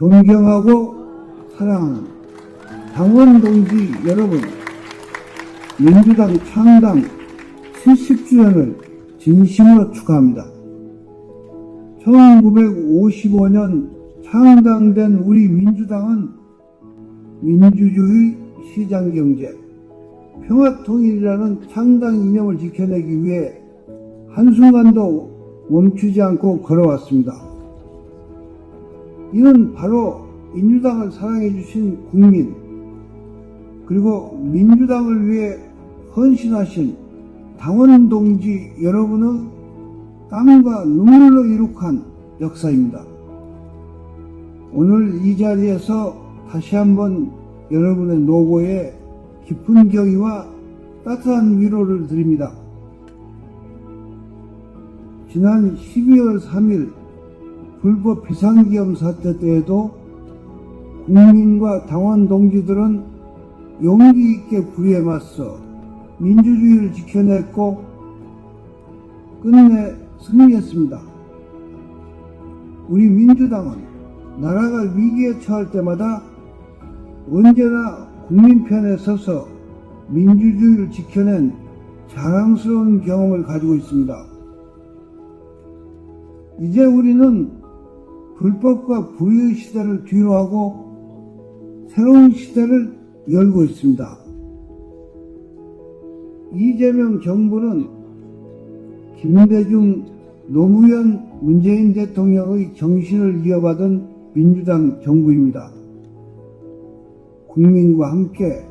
존경하고 사랑하는 당원 동지 여러분, 민주당 창당 70주년을 진심으로 축하합니다. 1955년 창당된 우리 민주당은 민주주의 시장경제, 평화통일이라는 창당 이념을 지켜내기 위해 한순간도 멈추지 않고 걸어왔습니다. 이는 바로 민주당을 사랑해 주신 국민, 그리고 민주당을 위해 헌신하신 당원 동지 여러분의 땀과 눈물로 이룩한 역사입니다. 오늘 이 자리에서 다시 한번 여러분의 노고에 깊은 경의와 따뜻한 위로를 드립니다. 지난 12월 3일 불법 비상기업 사태 때에도 국민과 당원 동지들은 용기 있게 불의에 맞서 민주주의를 지켜냈고 끝내 승리했습니다. 우리 민주당은 나라가 위기에 처할 때마다 언제나 국민 편에 서서 민주주의를 지켜낸 자랑스러운 경험을 가지고 있습니다. 이제 우리는 불법과 불의의 시대를 뒤로하고 새로운 시대를 열고 있습니다. 이재명 정부는 김대중, 노무현, 문재인 대통령의 정신을 이어받은 민주당 정부입니다. 국민과 함께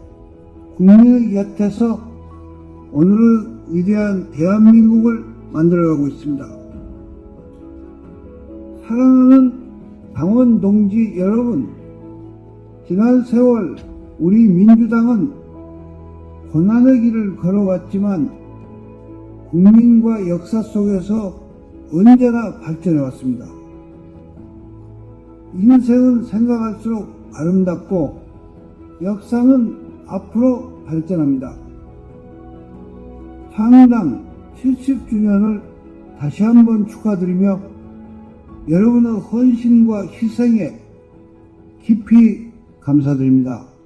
국민의 곁에서 오늘의 위대한 대한민국을 만들어가고 있습니다. 사랑하는 당원 동지 여러분, 지난 세월 우리 민주당은 고난의 길을 걸어왔지만 국민과 역사 속에서 언제나 발전해 왔습니다. 인생은 생각할수록 아름답고 역사는 앞으로 발전합니다. 창당 70주년을 다시 한번 축하드리며 여러분의 헌신과 희생에 깊이 감사드립니다.